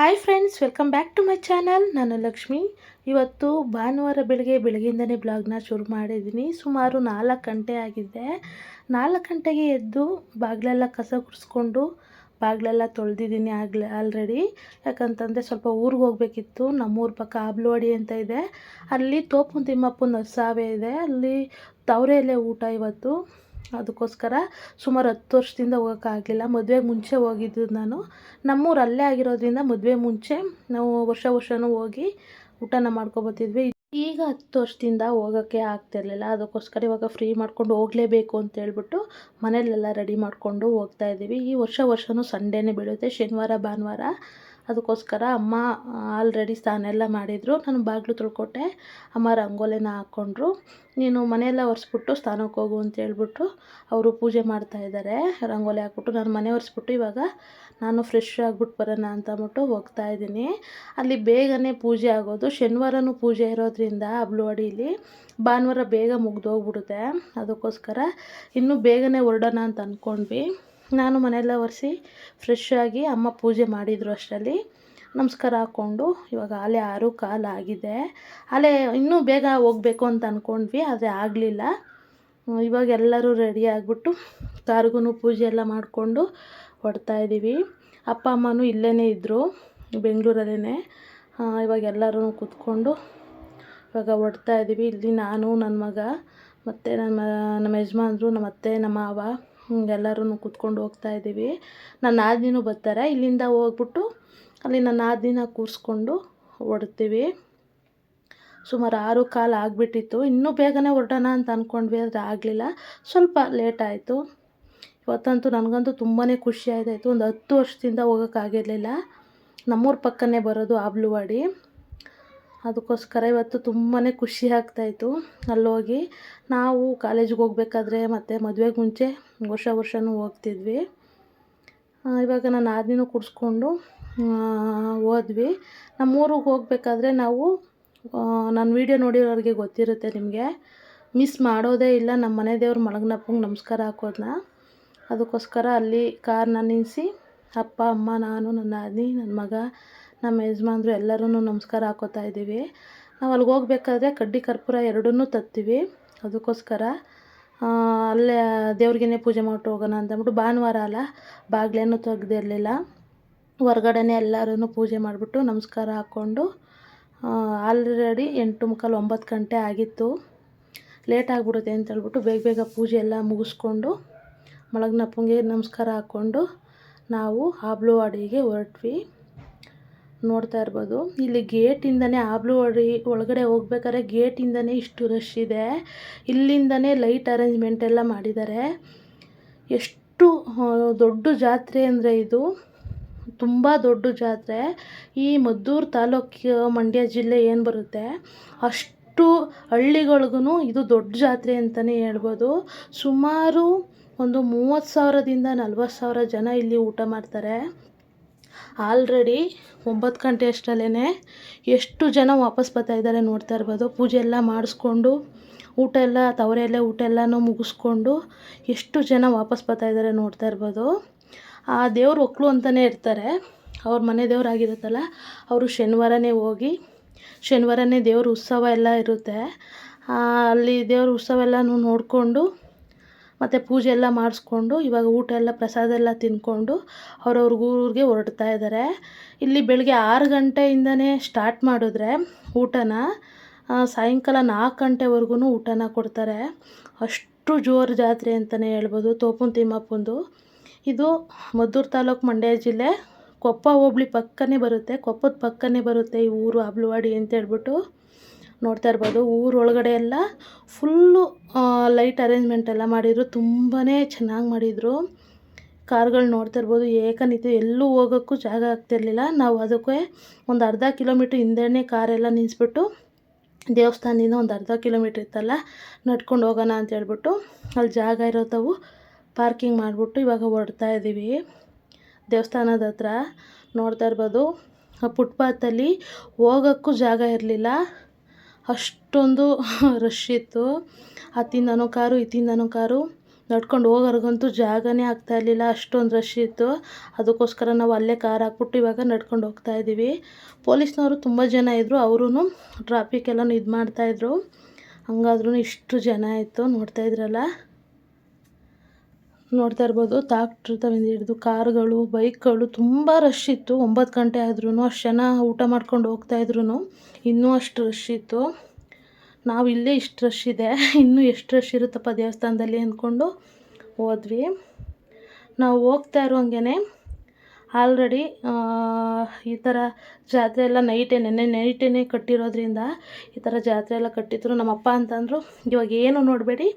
Hi friends welcome back to my channel ನಾನು ಲಕ್ಷ್ಮಿ. ಇವತ್ತು ಭಾನುವಾರ ಬೆಳಗ್ಗೆ ಬೆಳಗ್ಗೆಯಿಂದನೇ ಬ್ಲಾಗ್ನ ಶುರು ಮಾಡಿದ್ದೀನಿ. ಸುಮಾರು ನಾಲ್ಕು ಗಂಟೆ ಆಗಿದೆ. ನಾಲ್ಕು ಗಂಟೆಗೆ ಎದ್ದು ಬಾಗಿಲೆಲ್ಲ ಕಸ ಗುಡಿಸ್ಕೊಂಡು ಬಾಗಿಲೆಲ್ಲ ತೊಳೆದಿದ್ದೀನಿ ಆಗಲೇ ಆಲ್ರೆಡಿ ಯಾಕಂತಂದರೆ ಸ್ವಲ್ಪ ಊರಿಗೆ ಹೋಗಬೇಕಿತ್ತು. ನಮ್ಮೂರ ಪಕ್ಕ ಆಬ್ಲುವಾಡಿ ಅಂತ ಇದೆ. ಅಲ್ಲಿ ತೋಪು ತಿಮ್ಮಪ್ಪನ ನರ್ಸಾವೆ ಇದೆ. ಅಲ್ಲಿ ತವರೆಯಲ್ಲೇ ಊಟ ಇವತ್ತು. ಅದಕ್ಕೋಸ್ಕರ ಸುಮಾರು ಹತ್ತು ವರ್ಷದಿಂದ ಹೋಗೋಕ್ಕಾಗಲಿಲ್ಲ ಮದುವೆಗೆ ಮುಂಚೆ ಹೋಗಿದ್ದು ನಾನು. ನಮ್ಮೂರು ಅಲ್ಲೇ ಆಗಿರೋದ್ರಿಂದ ಮದುವೆ ಮುಂಚೆ ನಾವು ವರ್ಷ ವರ್ಷವೂ ಹೋಗಿ ಊಟನ ಮಾಡ್ಕೊಬತ್ತಿದ್ವಿ. ಈಗ ಹತ್ತು ವರ್ಷದಿಂದ ಹೋಗೋಕ್ಕೆ ಆಗ್ತಿರ್ಲಿಲ್ಲ. ಅದಕ್ಕೋಸ್ಕರ ಇವಾಗ ಫ್ರೀ ಮಾಡ್ಕೊಂಡು ಹೋಗಲೇಬೇಕು ಅಂತ ಹೇಳ್ಬಿಟ್ಟು ಮನೇಲೆಲ್ಲ ರೆಡಿ ಮಾಡಿಕೊಂಡು ಹೋಗ್ತಾ ಇದ್ದೀವಿ. ಈ ವರ್ಷ ವರ್ಷವೂ ಸಂಡೇನೇ ಬೀಳುತ್ತೆ. ಶನಿವಾರ, ಭಾನುವಾರ ಅದಕ್ಕೋಸ್ಕರ ಅಮ್ಮ ಆಲ್ರೆಡಿ ಸ್ನಾನ ಎಲ್ಲ ಮಾಡಿದರು. ನಾನು ಬಾಗಿಲು ತೊಳ್ಕೊಟ್ಟೆ. ಅಮ್ಮ ರಂಗೋಲಿನ ಹಾಕ್ಕೊಂಡ್ರು. ನೀನು ಮನೆಯೆಲ್ಲ ಒರೆಸ್ಬಿಟ್ಟು ಸ್ನಾನಕ್ಕೆ ಹೋಗು ಅಂತ ಹೇಳ್ಬಿಟ್ಟು ಅವರು ಪೂಜೆ ಮಾಡ್ತಾ ಇದ್ದಾರೆ. ರಂಗೋಲಿ ಹಾಕ್ಬಿಟ್ಟು ನಾನು ಮನೆ ಒರೆಸ್ಬಿಟ್ಟು ಇವಾಗ ನಾನು ಫ್ರೆಶ್ ಆಗಿಬಿಟ್ಟು ಬರೋಣ ಅಂತ ಅಂದ್ಬಿಟ್ಟು ಹೋಗ್ತಾ ಇದ್ದೀನಿ. ಅಲ್ಲಿ ಬೇಗನೆ ಪೂಜೆ ಆಗೋದು. ಶನಿವಾರನೂ ಪೂಜೆ ಇರೋದ್ರಿಂದ ಅಬ್ಲುವಾಡಿಲಿ ಭಾನುವಾರ ಬೇಗ ಮುಗ್ದೋಗ್ಬಿಡುತ್ತೆ. ಅದಕ್ಕೋಸ್ಕರ ಇನ್ನೂ ಬೇಗನೆ ಹೊರಡೋಣ ಅಂತ ಅಂದ್ಕೊಂಡ್ವಿ ನಾನು ಮನೆಯೆಲ್ಲ ಒರೆಸಿ ಫ್ರೆಶ್ ಆಗಿ ಅಮ್ಮ ಪೂಜೆ ಮಾಡಿದರು ಅಷ್ಟರಲ್ಲಿ. ನಮಸ್ಕಾರ ಹಾಕ್ಕೊಂಡು ಇವಾಗ ಅಲೆ ಆರು ಕಾಲು ಆಗಿದೆ. ಅಲೆ ಇನ್ನೂ ಬೇಗ ಹೋಗಬೇಕು ಅಂತ ಅಂದ್ಕೊಂಡ್ವಿ ಆದರೆ ಆಗಲಿಲ್ಲ. ಇವಾಗ ಎಲ್ಲರೂ ರೆಡಿ ಆಗಿಬಿಟ್ಟು ಕಾರ್ಗೂ ಪೂಜೆ ಎಲ್ಲ ಮಾಡಿಕೊಂಡು ಹೊಡ್ತಾ ಇದ್ದೀವಿ ಅಪ್ಪ, ಅಮ್ಮನೂ ಇಲ್ಲೇ ಇದ್ದರು ಬೆಂಗಳೂರಲ್ಲೇ ಇವಾಗ ಎಲ್ಲರೂ ಕೂತ್ಕೊಂಡು ಇವಾಗ ಹೊಡ್ತಾ ಇದ್ದೀವಿ ಇಲ್ಲಿ ನಾನು, ನನ್ನ ಮಗ, ಮತ್ತು ನಮ್ಮ ನಮ್ಮ ಯಜಮಾನ್ರು, ನಮ್ಮ ಅತ್ತೆ, ನಮ್ಮ ಮಾವ. ಎಲ್ಲರೂ ಕೂತ್ಕೊಂಡು ಹೋಗ್ತಾ ಇದ್ದೀವಿ. ನನ್ನ ನಾದಿನೂ ಬರ್ತಾರೆ. ಇಲ್ಲಿಂದ ಹೋಗ್ಬಿಟ್ಟು ಅಲ್ಲಿ ನನ್ನ ನಾದಿನ ಕೂರಿಸ್ಕೊಂಡು ಹೊಡ್ತೀವಿ ಸುಮಾರು ಆರು ಕಾಲು ಆಗಿಬಿಟ್ಟಿತ್ತು. ಇನ್ನೂ ಬೇಗನೆ ಹೊರಡೋಣ ಅಂತ ಅಂದ್ಕೊಂಡ್ವಿ ಆದರೆ ಆಗಲಿಲ್ಲ. ಸ್ವಲ್ಪ ಲೇಟ್ ಆಯಿತು. ಇವತ್ತಂತೂ ನನಗಂತೂ ತುಂಬಾ ಖುಷಿ ಒಂದು ಹತ್ತು ವರ್ಷದಿಂದ ಹೋಗೋಕ್ಕಾಗಿರಲಿಲ್ಲ. ನಮ್ಮೂರ ಪಕ್ಕನೇ ಬರೋದು ಆಬ್ಲುವಾಡಿ. ಅದಕ್ಕೋಸ್ಕರ ಇವತ್ತು ತುಂಬಾ ಖುಷಿ ಆಗ್ತಾಯಿತ್ತು ಅಲ್ಲೋಗಿ. ನಾವು ಕಾಲೇಜಿಗೆ ಹೋಗ್ಬೇಕಾದ್ರೆ ಮತ್ತು ಮದುವೆಗೆ ಮುಂಚೆ ವರ್ಷ ವರ್ಷವೂ ಹೋಗ್ತಿದ್ವಿ. ಇವಾಗ ನಾನು ಆದ್ನಿನೂ ಕುಡಿಸ್ಕೊಂಡು ಹೋದ್ವಿ. ನಮ್ಮೂರಿಗೆ ಹೋಗ್ಬೇಕಾದ್ರೆ ನಾವು ನನ್ನ ವೀಡಿಯೋ ನೋಡಿರೋರಿಗೆ ಗೊತ್ತಿರುತ್ತೆ ನಿಮಗೆ. ಮಿಸ್ ಮಾಡೋದೇ ಇಲ್ಲ, ನಮ್ಮ ಮನೆ ದೇವ್ರ ಮಲಗ್ನಪ್ಪಂಗೆ ನಮಸ್ಕಾರ ಹಾಕೋದನ್ನ ಅದಕ್ಕೋಸ್ಕರ ಅಲ್ಲಿ ಕಾರ್ನ ನಿಲ್ಲಿಸಿ ಅಪ್ಪ, ಅಮ್ಮ, ನಾನು, ನನ್ನ ಆದ್ನಿ ನನ್ನ ಮಗ ನಮ್ಮ ಯಜಮಾನ್ರು ಎಲ್ಲರೂ ನಮಸ್ಕಾರ ಹಾಕೋತಾ ಇದ್ದೀವಿ. ನಾವು ಅಲ್ಲಿಗೆ ಹೋಗ್ಬೇಕಾದ್ರೆ ಕಡ್ಡಿ ಕರ್ಪೂರ ಎರಡನ್ನೂ ತತ್ತೀವಿ. ಅದಕ್ಕೋಸ್ಕರ ಅಲ್ಲೇ ದೇವ್ರಿಗೇನೆ ಪೂಜೆ ಮಾಡಿ ಹೋಗೋಣ ಅಂತಂದ್ಬಿಟ್ಟು ಭಾನುವಾರ ಅಲ್ಲ, ಬಾಗಿಲೇನು ತೆಗ್ದಿರಲಿಲ್ಲ ಹೊರ್ಗಡೆನೆ ಎಲ್ಲರೂ ಪೂಜೆ ಮಾಡಿಬಿಟ್ಟು ನಮಸ್ಕಾರ ಹಾಕ್ಕೊಂಡು ಆಲ್ರೆಡಿ ಎಂಟು ಮುಕ್ಕಾಲು ಒಂಬತ್ತು ಗಂಟೆ ಆಗಿತ್ತು. ಲೇಟ್ ಆಗಿಬಿಡುತ್ತೆ ಅಂತ ಹೇಳ್ಬಿಟ್ಟು ಬೇಗ ಬೇಗ ಪೂಜೆ ಎಲ್ಲ ಮುಗಿಸ್ಕೊಂಡು, ಮಲಗ್ನಪ್ಪಂಗೆ ನಮಸ್ಕಾರ ಹಾಕ್ಕೊಂಡು ನಾವು ಹಾಬ್ಳುವಾಡಿಗೆ ಹೊರಟ್ವಿ. ನೋಡ್ತಾ ಇರ್ಬೋದು. ಇಲ್ಲಿ ಗೇಟಿಂದನೇ ಆಬ್ಲುವಾಡಿ ಒಳಗಡೆ ಹೋಗ್ಬೇಕಾದ್ರೆ ಗೇಟಿಂದನೇ ಇಷ್ಟು ರಶ್ ಇದೆ. ಇಲ್ಲಿಂದನೇ ಲೈಟ್ ಅರೇಂಜ್ಮೆಂಟ್ ಎಲ್ಲ ಮಾಡಿದ್ದಾರೆ. ಎಷ್ಟು ದೊಡ್ಡ ಜಾತ್ರೆ ಅಂದರೆ ಇದು. ತುಂಬ ದೊಡ್ಡ ಜಾತ್ರೆ. ಈ ಮದ್ದೂರು ತಾಲೂಕು, ಮಂಡ್ಯ ಜಿಲ್ಲೆ ಏನು ಬರುತ್ತೆ? ಅಷ್ಟು ಹಳ್ಳಿಗಳಿಗೂ ಇದು ದೊಡ್ಡ ಜಾತ್ರೆ ಅಂತಲೇ ಹೇಳ್ಬೋದು. ಸುಮಾರು ಒಂದು ಮೂವತ್ತು ಸಾವಿರದಿಂದ ನಲ್ವತ್ತು ಸಾವಿರ ಜನ ಇಲ್ಲಿ ಊಟ ಮಾಡ್ತಾರೆ. ಆಲ್ರೆಡಿ ಒಂಬತ್ತು ಗಂಟೆ ಅಷ್ಟರಲ್ಲೇ ಎಷ್ಟು ಜನ ವಾಪಸ್ ಬರ್ತಾಯಿದ್ದಾರೆ ನೋಡ್ತಾ ಇರ್ಬೋದು. ಪೂಜೆ ಎಲ್ಲ ಮಾಡಿಸ್ಕೊಂಡು, ಊಟ ಎಲ್ಲ ತವರೆಯಲ್ಲೇ ಊಟ ಎಲ್ಲನೂ ಮುಗಿಸ್ಕೊಂಡು ಎಷ್ಟು ಜನ ವಾಪಸ್ ಬರ್ತಾಯಿದ್ದಾರೆ ನೋಡ್ತಾ ಇರ್ಬೋದು. ಆ ದೇವ್ರು ಒಕ್ಕಲು ಅಂತಲೇ ಇರ್ತಾರೆ. ಅವ್ರ ಮನೆ ದೇವರಾಗಿರುತ್ತಲ್ಲ ಅವರು ಶನಿವಾರನೇ ಹೋಗಿ, ಶನಿವಾರನೇ ದೇವ್ರ ಉತ್ಸವ ಎಲ್ಲ ಇರುತ್ತೆ. ಅಲ್ಲಿ ದೇವ್ರ ಉತ್ಸವ ಎಲ್ಲನೂ ನೋಡಿಕೊಂಡು ಮತ್ತು ಪೂಜೆ ಎಲ್ಲ ಮಾಡಿಸ್ಕೊಂಡು, ಇವಾಗ ಊಟ ಎಲ್ಲ ಪ್ರಸಾದ ಎಲ್ಲ ತಿಂದ್ಕೊಂಡು ಅವ್ರವ್ರ ಊರಿಗೆ ಹೊರಡ್ತಾ ಇದ್ದಾರೆ ಇಲ್ಲಿ ಬೆಳಗ್ಗೆ ಆರು ಗಂಟೆಯಿಂದನೇ ಸ್ಟಾರ್ಟ್ ಮಾಡಿದ್ರೆ ಊಟನ ಸಾಯಂಕಾಲ ನಾಲ್ಕು ಗಂಟೆವರೆಗೂ ಊಟನ ಕೊಡ್ತಾರೆ. ಅಷ್ಟು ಜೋರು ಜಾತ್ರೆ ಅಂತಲೇ ಹೇಳ್ಬೋದು, ತೋಪುನ ತಿಮ್ಮಪ್ಪಂದು. ಇದು ಮದ್ದೂರು ತಾಲೂಕು ಮಂಡ್ಯ ಜಿಲ್ಲೆ, ಕೊಪ್ಪ ಹೋಬ್ಳಿ ಪಕ್ಕನೇ ಬರುತ್ತೆ, ಕೊಪ್ಪದ ಪಕ್ಕನೇ ಬರುತ್ತೆ ಈ ಊರು ಅಬ್ಲುವಾಡಿ ಅಂತ ಹೇಳ್ಬಿಟ್ಟು. ನೋಡ್ತಾ ಇರ್ಬೋದು. ಊರೊಳಗಡೆ ಎಲ್ಲ ಫುಲ್ಲು ಲೈಟ್ ಅರೇಂಜ್ಮೆಂಟ್ ಎಲ್ಲ ಮಾಡಿದರು. ತುಂಬಾ ಚೆನ್ನಾಗಿ ಮಾಡಿದರು. ಕಾರ್ಗಳು ನೋಡ್ತಾ ಇರ್ಬೋದು. ಏಕನಿತ್ತು ಎಲ್ಲೂ ಹೋಗೋಕ್ಕೂ ಜಾಗ ಆಗ್ತಿರ್ಲಿಲ್ಲ ನಾವು ಅದಕ್ಕೆ ಒಂದು ಅರ್ಧ ಕಿಲೋಮೀಟ್ರ್ ಹಿಂದೆನೇ ಕಾರೆಲ್ಲ ನಿಲ್ಲಿಸ್ಬಿಟ್ಟು ದೇವಸ್ಥಾನದಿಂದ ಒಂದು ಅರ್ಧ ಕಿಲೋಮೀಟ್ರ್ ಇತ್ತಲ್ಲ, ನಡ್ಕೊಂಡು ಹೋಗೋಣ ಅಂತ ಹೇಳ್ಬಿಟ್ಟು ಅಲ್ಲಿ ಜಾಗ ಇರೋತವು ಪಾರ್ಕಿಂಗ್ ಮಾಡಿಬಿಟ್ಟು ಇವಾಗ ಹೊರಡ್ತಾ ಇದ್ದೀವಿ. ದೇವಸ್ಥಾನದ ಹತ್ರ ನೋಡ್ತಾ ಇರ್ಬೋದು. ಫುಟ್ಪಾತಲ್ಲಿ ಹೋಗೋಕ್ಕೂ ಜಾಗ ಇರಲಿಲ್ಲ. ಅಷ್ಟೊಂದು ರಶ್ ಇತ್ತು. ಅತ್ತಿಂದನೋ ಕಾರು ಇತ್ತಿಂದನೋ ಕಾರು ನಡ್ಕೊಂಡು ಹೋಗೋರ್ಗಂತೂ ಜಾಗನೇ ಆಗ್ತಾ ಇರಲಿಲ್ಲ. ಅಷ್ಟೊಂದು ರಶ್ ಇತ್ತು. ಅದಕ್ಕೋಸ್ಕರ ನಾವು ಅಲ್ಲೇ ಕಾರ್ ಹಾಕ್ಬಿಟ್ಟು ಇವಾಗ ನಡ್ಕೊಂಡು ಹೋಗ್ತಾ ಇದ್ದೀವಿ. ಪೊಲೀಸ್ನವರು ತುಂಬ ಜನ ಇದ್ದರು ಅವರೂ ಟ್ರಾಫಿಕ್ ಎಲ್ಲನೂ ಇದು ಮಾಡ್ತಾಯಿದ್ರು ಹಂಗಾದ್ರೂ ಇಷ್ಟು ಜನ ಇತ್ತು. ನೋಡ್ತಾ ಇದ್ರಲ್ಲ. ನೋಡ್ತಾ ಇರ್ಬೋದು. ತಾಕ್ಟ್ರ್ ತವಿಂದ ಹಿಡಿದು ಕಾರ್ಗಳು, ಬೈಕ್ಗಳು ತುಂಬ ರಶ್ ಇತ್ತು. ಒಂಬತ್ತು ಗಂಟೆ ಆದ್ರೂ ಅಷ್ಟು ಜನ ಊಟ ಮಾಡ್ಕೊಂಡು ಹೋಗ್ತಾಯಿದ್ರು ಇನ್ನೂ ಅಷ್ಟು ರಶ್ ಇತ್ತು. ನಾವು ಇಲ್ಲೇ ಇಷ್ಟು ರಶ್ ಇದೆ. ಇನ್ನೂ ಎಷ್ಟು ರಶ್ ಇರುತ್ತಪ್ಪ ದೇವಸ್ಥಾನದಲ್ಲಿ ಅಂದ್ಕೊಂಡು ಹೋದ್ವಿ. ನಾವು ಹೋಗ್ತಾ ಇರೋಂಗೆ ಆಲ್ರೆಡಿ ಈ ಥರ ಜಾತ್ರೆ ಎಲ್ಲ ನೈಟೇ ನೆನ್ನೆ ನೈಟೇ ಕಟ್ಟಿರೋದ್ರಿಂದ ಈ ಥರ ಜಾತ್ರೆ ಎಲ್ಲ ಕಟ್ಟಿದ್ರು. ನಮ್ಮಪ್ಪ ಅಂತಂದರು, ಇವಾಗ ಏನು ನೋಡಬೇಡಿ,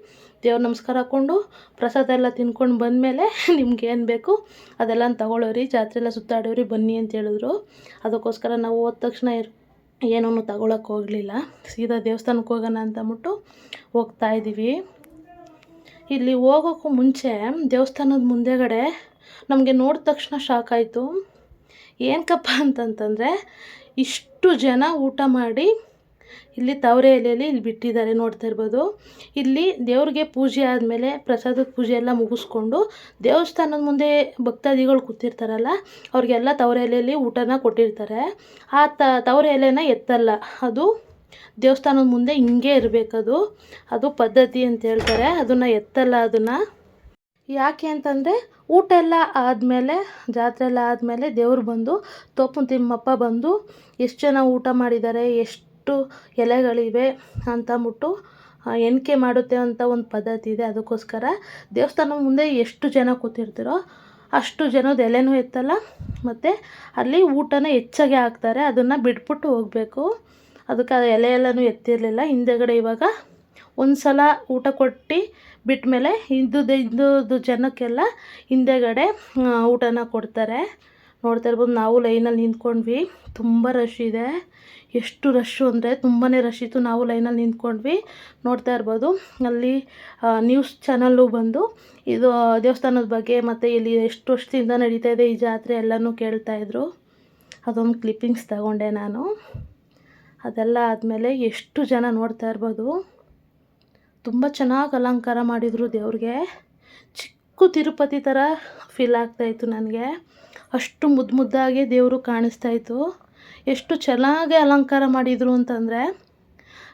ದೇವ್ರ ನಮಸ್ಕಾರ ಹಾಕ್ಕೊಂಡು ಪ್ರಸಾದ ಎಲ್ಲ ತಿನ್ಕೊಂಡು ಬಂದಮೇಲೆ ನಿಮ್ಗೆ ಏನು ಬೇಕು ಅದೆಲ್ಲ ತಗೊಳ್ಳೋರಿ ಜಾತ್ರೆ ಎಲ್ಲ ಸುತ್ತಾಡೋರಿ, ಬನ್ನಿ ಅಂತ ಹೇಳಿದ್ರು. ಅದಕ್ಕೋಸ್ಕರ ನಾವು ಹೋದ ತಕ್ಷಣ ಏನೂ ತಗೊಳಕ್ಕೆ ಹೋಗಲಿಲ್ಲ. ಸೀದಾ ದೇವಸ್ಥಾನಕ್ಕೆ ಹೋಗೋಣ ಅಂತ ಅಂದ್ಬಿಟ್ಟು ಹೋಗ್ತಾ ಇದ್ದೀವಿ ಇಲ್ಲಿ ಹೋಗೋಕ್ಕೂ ಮುಂಚೆ ದೇವಸ್ಥಾನದ ಮುಂದೆಗಡೆ ನಮಗೆ ನೋಡಿದ ತಕ್ಷಣ ಶಾಕ್ ಆಯಿತು. ಏನಕ್ಕಪ್ಪ ಅಂತಂತಂದರೆ ಇಷ್ಟು ಜನ ಊಟ ಮಾಡಿ ಇಲ್ಲಿ ತವರೆ ಎಲೆಯಲ್ಲಿ ಇಲ್ಲಿ ಬಿಟ್ಟಿದ್ದಾರೆ, ನೋಡ್ತಾ ಇರ್ಬೋದು. ಇಲ್ಲಿ ದೇವ್ರಿಗೆ ಪೂಜೆ ಆದಮೇಲೆ ಪ್ರಸಾದದ ಪೂಜೆ ಎಲ್ಲ ಮುಗಿಸ್ಕೊಂಡು ದೇವಸ್ಥಾನದ ಮುಂದೆ ಭಕ್ತಾದಿಗಳು ಕೂತಿರ್ತಾರಲ್ಲ, ಅವ್ರಿಗೆಲ್ಲ ತವರೆ ಎಲೆಯಲ್ಲಿ ಊಟನ ಕೊಟ್ಟಿರ್ತಾರೆ. ಆ ತವರೆ ಎಲೆನ ಎತ್ತಲ್ಲ, ಅದು ದೇವಸ್ಥಾನದ ಮುಂದೆ ಹಿಂಗೆ ಇರಬೇಕದು, ಅದು ಪದ್ಧತಿ ಅಂತ ಹೇಳ್ತಾರೆ, ಅದನ್ನು ಎತ್ತಲ್ಲ ಅದನ್ನು. ಯಾಕೆ ಅಂತಂದರೆ ಊಟ ಎಲ್ಲ ಆದಮೇಲೆ, ಜಾತ್ರೆ ಎಲ್ಲ ಆದಮೇಲೆ ದೇವ್ರು ಬಂದು ತೋಪು ತಿಮ್ಮಪ್ಪ ಬಂದು, ಎಷ್ಟು ಜನ ಊಟ ಮಾಡಿದ್ದಾರೆ, ಎಷ್ಟು ಎಷ್ಟು ಎಲೆಗಳಿವೆ ಅಂತ ಅಂದ್ಬಿಟ್ಟು ಎಣಿಕೆ ಮಾಡುತ್ತೆ ಅಂತ ಒಂದು ಪದ್ಧತಿ ಇದೆ. ಅದಕ್ಕೋಸ್ಕರ ದೇವಸ್ಥಾನದ ಮುಂದೆ ಎಷ್ಟು ಜನ ಕೂತಿರ್ತೀರೋ ಅಷ್ಟು ಜನದ ಎಲೆನೂ ಎತ್ತಲ್ಲ. ಮತ್ತು ಅಲ್ಲಿ ಊಟನ ಹೆಚ್ಚಾಗೆ ಹಾಕ್ತಾರೆ. ಅದನ್ನು ಬಿಟ್ಬಿಟ್ಟು ಹೋಗಬೇಕು. ಅದಕ್ಕೆ ಎಲೆ ಎಲ್ಲನೂ ಎತ್ತಿರಲಿಲ್ಲ. ಹಿಂದೆಗಡೆ ಇವಾಗ ಒಂದು ಸಲ ಊಟ ಕೊಟ್ಟು ಬಿಟ್ಟ ಮೇಲೆ ಹಿಂದೂದು ಹಿಂದೂದು ಜನಕ್ಕೆಲ್ಲ ಹಿಂದೆಗಡೆ ಊಟನ ಕೊಡ್ತಾರೆ. ನೋಡ್ತಾ ಇರ್ಬೋದು, ನಾವು ಲೈನಲ್ಲಿ ನಿಂತ್ಕೊಂಡ್ವಿ. ತುಂಬ ರಶ್ ಇದೆ. ಎಷ್ಟು ರಶ್ಶು ಅಂದರೆ ತುಂಬಾ ರಶ್ ಇತ್ತು. ನಾವು ಲೈನಲ್ಲಿ ನಿಂತ್ಕೊಂಡ್ವಿ. ನೋಡ್ತಾ ಇರ್ಬೋದು, ಅಲ್ಲಿ ನ್ಯೂಸ್ ಚಾನಲ್ಲು ಬಂದು ಇದು ದೇವಸ್ಥಾನದ ಬಗ್ಗೆ ಮತ್ತು ಇಲ್ಲಿ ಎಷ್ಟು ವರ್ಷದಿಂದ ನಡೀತಾ ಇದೆ ಈ ಜಾತ್ರೆ ಎಲ್ಲನೂ ಕೇಳ್ತಾಯಿದ್ರು ಅದೊಂದು ಕ್ಲಿಪ್ಪಿಂಗ್ಸ್ ತಗೊಂಡೆ ನಾನು. ಅದೆಲ್ಲ ಆದಮೇಲೆ ಎಷ್ಟು ಜನ ನೋಡ್ತಾ ಇರ್ಬೋದು. ತುಂಬ ಚೆನ್ನಾಗಿ ಅಲಂಕಾರ ಮಾಡಿದರು ದೇವ್ರಿಗೆ. ಚಿಕ್ಕ ತಿರುಪತಿ ಥರ ಫೀಲ್ ಆಗ್ತಾಯಿತ್ತು ನನಗೆ. ಅಷ್ಟು ಮುದ್ದು ಮುದ್ದಾಗಿ ದೇವರು ಕಾಣಿಸ್ತಾಯಿತ್ತು ಎಷ್ಟು ಚೆನ್ನಾಗಿ ಅಲಂಕಾರ ಮಾಡಿದರು ಅಂತಂದರೆ,